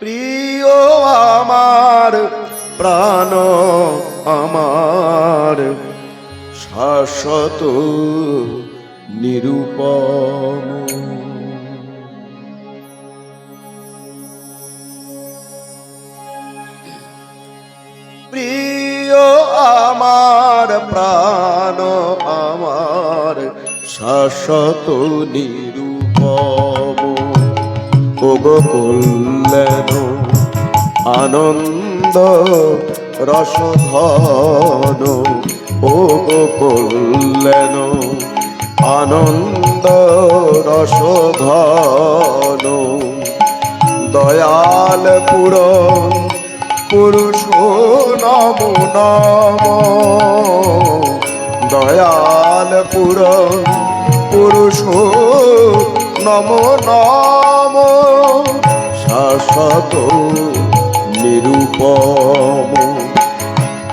প্রিয় আমার প্রাণ আমার শাশ্বত নিরূপম। প্রিয় আমার প্রাণ আমার শাশ্বত নিরূপম। ওগো কল্যাণ আনন্দ, রসধন ওগো কল্যাণ আনন্দ, রসধন। দয়াল পুরন, পুরুষ নম নম। দয়াল পুরন, পুরুষ নম নম। শাশ্বত নিরূপম।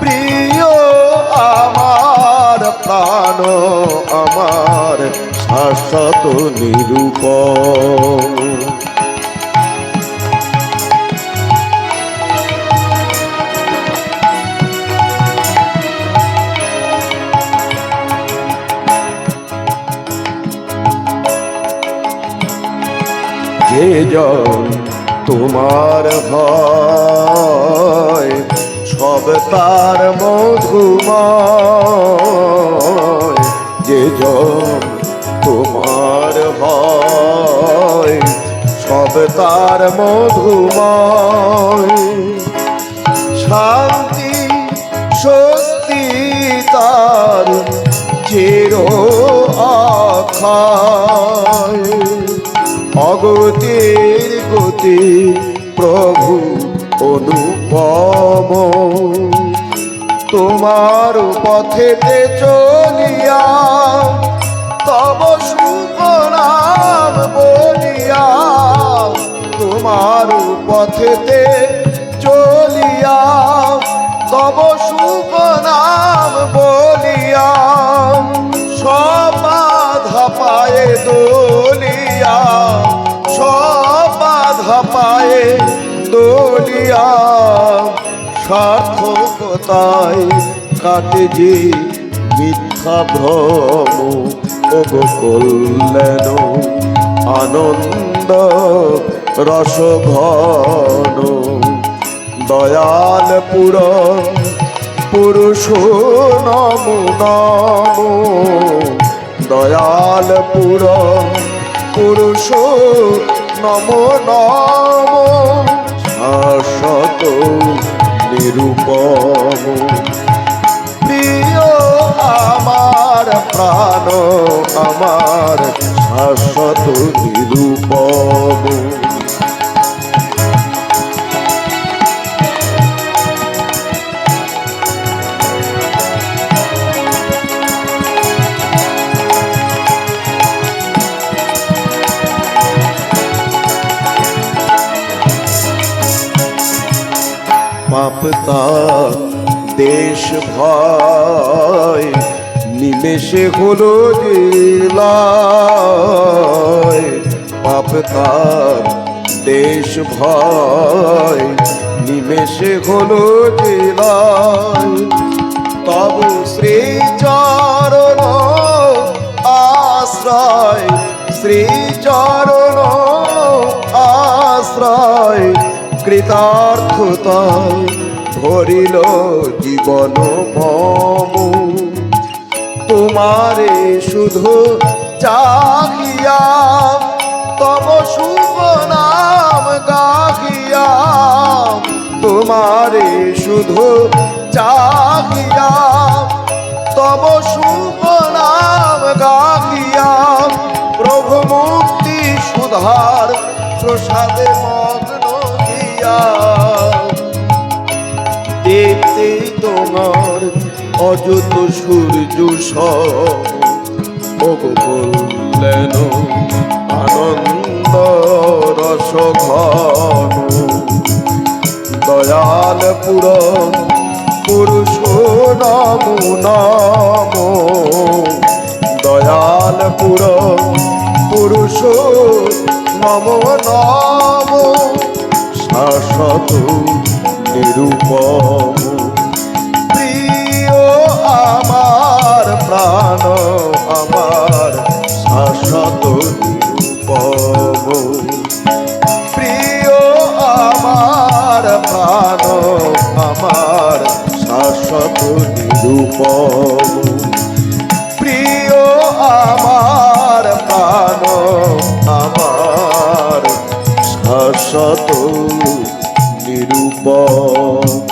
প্রিয় আমার প্রাণ আমার শাশ্বত নিরূপম। যে জন তোমার হয় সব তার মধুময়। যে জন তোমার হয় সব তার মধুময়। শান্তি, স্বস্তি তার, চির আখায় অগতির গতি, প্রভু অনুপম। তোমার পথেতে চলিয়া, তব শুভ নাম বলিয়া, তোমার পথেতে চলিয়া, তব সুপনাম বলিয়া, সব বাধা পায়ে দোলিয়া দোলিয়া সার্থকতায় কাটে যে মিথ্যা ভ্রম কল্যাণ, আনন্দ দয়াল পুরন পুরুষ নম নম দয়াল পুরন পুরুষ নম নম। শাশ্বত নিরূপম। প্রিয় আমার প্রাণ আমার শাশ্বত নিরূপম। পাপতা দেশ ভয়, নিমেষে হলো জেলায় পাপতা দেশ ভয়, নিমেষে হলো জেলায় তব শ্রীচরণ আশ্রয় শ্রীচরণ আশ্রয়, কৃতার্থতায়। ভরিল জীবন মম। তোমারে শুধু চাহিয়া তব শুভ নাম গাহিয়া তোমারে শুধু চাহিয়া তব শুভ নাম গাহিয়া প্রভু মুক্তি সুধার প্রসাদে মগ্ন তোমার অযত সূর্য সবলেন আনন্দ রস ঘন দয়াল পুরন, পুরুষ নম নম। দয়াল পুরন, পুরুষ নম নম। শাশ্বত নিরূপম। প্রাণ আমার শাশ্বত নিরূপম। প্রিয় আমার প্রাণ আমার শাশ্বত নিরূপম।